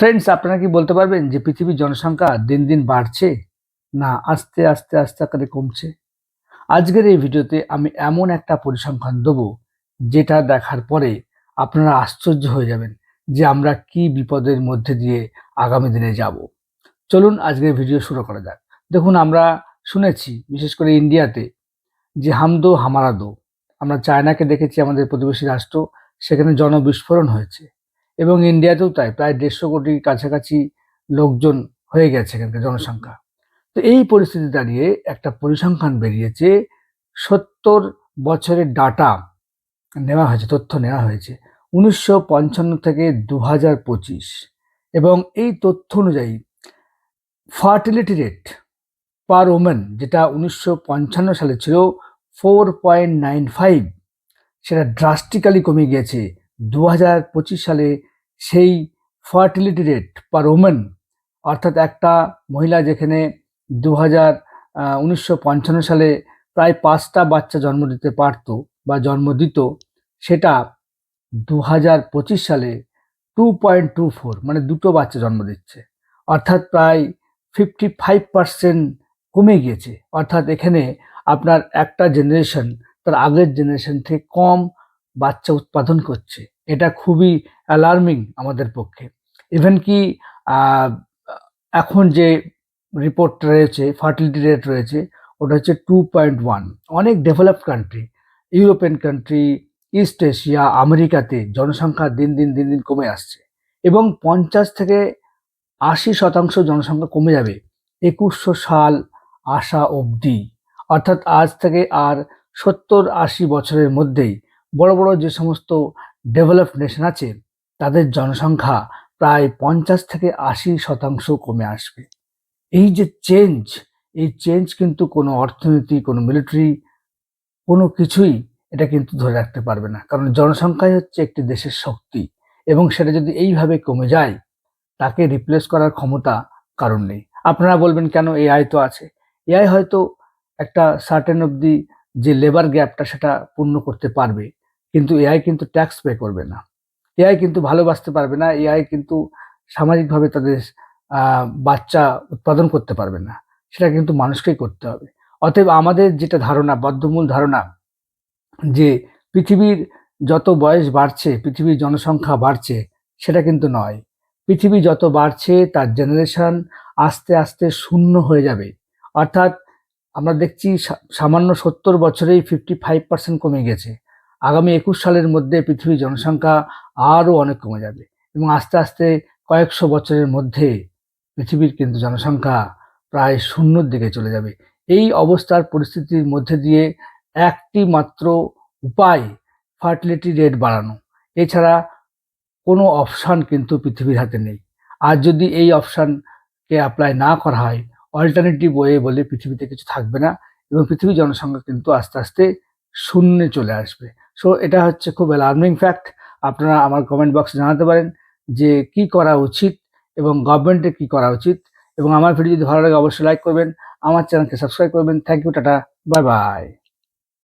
Friends আপনারা কি বলতে পারবেন যে পৃথিবীর জনসংখ্যা দিন দিন বাড়ছে? না, আস্তে আস্তে আস্তে আকারে কমছে। আজকের এই ভিডিওতে আমি এমন একটা পরিসংখ্যান দেবো, যেটা দেখার পরে আপনারা আশ্চর্য হয়ে যাবেন যে আমরা কি বিপদের মধ্যে দিয়ে আগামী দিনে যাব। চলুন আজকের ভিডিও শুরু করা যাক। দেখুন, আমরা শুনেছি, বিশেষ করে ইন্ডিয়াতে, যে হামদো হামারাদো, আমরা চায়নাকে দেখেছি, আমাদের প্রতিবেশী রাষ্ট্র, সেখানে জনবিস্ফোরণ হয়েছে। এবং ইন্ডিয়াতেও তাই, প্রায় দেড়শো কোটির কাছাকাছি লোকজন হয়ে গেছে এখানকার জনসংখ্যা। তো এই পরিস্থিতি দাঁড়িয়ে একটা পরিসংখ্যান বেরিয়েছে, সত্তর বছরের ডাটা নেওয়া হয়েছে, তথ্য নেওয়া হয়েছে, উনিশশো পঞ্চান্ন থেকে দু হাজার পঁচিশ। এবং এই তথ্য অনুযায়ী ফার্টিলিটি রেট পার ওমেন, যেটা উনিশশো পঞ্চান্ন সালে ছিল ফোর পয়েন্ট নাইন ফাইভ, সেটা ড্রাস্টিক্যালি কমে গিয়েছে। দু হাজার পঁচিশ সালে সেই ফার্টিলিটি রেট পার ওমেন অর্থাৎ একটা মহিলা যেখানে দু হাজার উনিশশো সালে প্রায় পাঁচটা বাচ্চা জন্ম দিতে পারত বা জন্ম দিত, সেটা দু হাজার পঁচিশ সালে টু পয়েন্ট টু ফোর মানে দুটো বাচ্চা জন্ম দিচ্ছে। অর্থাৎ প্রায় ফিফটি ফাইভ পার্সেন্ট কমে গিয়েছে। অর্থাৎ এখানে আপনার একটা জেনারেশন তার আগের জেনারেশন থেকে কম বাচ্চা উৎপাদন করছে। এটা খুবই অ্যালার্মিং আমাদের পক্ষে। ইভেন কি এখন যে রিপোর্ট রয়েছে ফার্টিলিটি রেট রয়েছে, ওটা হচ্ছে টু পয়েন্ট ওয়ান অনেক developed country European country east Asia আমেরিকাতে জনসংখ্যা দিন দিন দিন দিন কমে আসছে। এবং পঞ্চাশ থেকে আশি শতাংশ জনসংখ্যা কমে যাবে একুশশো সাল আসা অবধি। অর্থাৎ আজ থেকে আর সত্তর আশি বছরের মধ্যেই বড় বড় যে সমস্ত ডেভেলপড নেশন আছে, তাদের জনসংখ্যা প্রায় পঞ্চাশ থেকে আশি শতাংশ কমে আসবে। এই যে চেঞ্জ এই চেঞ্জ কিন্তু কোনো অর্থনীতি, কোনো মিলিটারি কোনো কিছুই এটা কিন্তু ধরে রাখতে পারবে না। কারণ জনসংখ্যাই হচ্ছে একটি দেশের শক্তি এবং সেটা যদি এইভাবে কমে যায়, তাকে রিপ্লেস করার ক্ষমতা কারণ নেই। আপনারা বলবেন, কেন এআই তো আছে? এআই হয়তো একটা সার্টেন অবধি যে লেবার গ্যাপটা সেটা পূর্ণ করতে পারবে। কিন্তু এআই কিন্তু ট্যাক্স পে করবে না। এআই কিন্তু ভালোবাসতে পারবে না এআই কিন্তু সামাজিকভাবে তাদের বাচ্চা উৎপাদন করতে পারবে না, সেটা কিন্তু মানুষকেই করতে হবে। অতএব আমাদের যেটা ধারণা বদ্ধমূল ধারণা, যে পৃথিবীর যত বয়স বাড়ছে, পৃথিবীর জনসংখ্যা বাড়ছে, সেটা কিন্তু নয়। পৃথিবী যত বাড়ছে, তার জেনারেশন আস্তে আস্তে শূন্য হয়ে যাবে। অর্থাৎ আমরা দেখছি সামান্য সত্তর বছরেই ফিফটি ফাইভ পার্সেন্ট কমে গেছে। আগামী একুশ সালের মধ্যে পৃথিবীর জনসংখ্যা আরও অনেক কমে যাবে এবং আস্তে আস্তে কয়েকশো বছরের মধ্যে পৃথিবীর কিন্তু জনসংখ্যা প্রায় শূন্যর দিকে চলে যাবে। এই অবস্থার পরিস্থিতির মধ্যে দিয়ে একটি মাত্র উপায় ফার্টিলিটি রেট বাড়ানো। এছাড়া কোনো অপশান কিন্তু পৃথিবীর হাতে নেই। আর যদি এই অপশানকে অ্যাপ্লাই না করা হয় অল্টারনেটিভ ওয়ে বলে পৃথিবীতে কিছু থাকবে না এবং পৃথিবীর জনসংখ্যা কিন্তু আস্তে আস্তে শূন্যে চলে আসবে। সো এটা হচ্ছে খুব অ্যালার্মিং ফ্যাক্ট আপনারা আমার কমেন্ট বক্সে জানাতে পারেন যে কি করা উচিত এবং গভর্নমেন্টের কি করা উচিত। এবং আমার ভিডিও যদি ভালো লাগে, অবশ্যই লাইক করবেন। আমার চ্যানেলকে সাবস্ক্রাইব করবেন। Thank you tata. Bye bye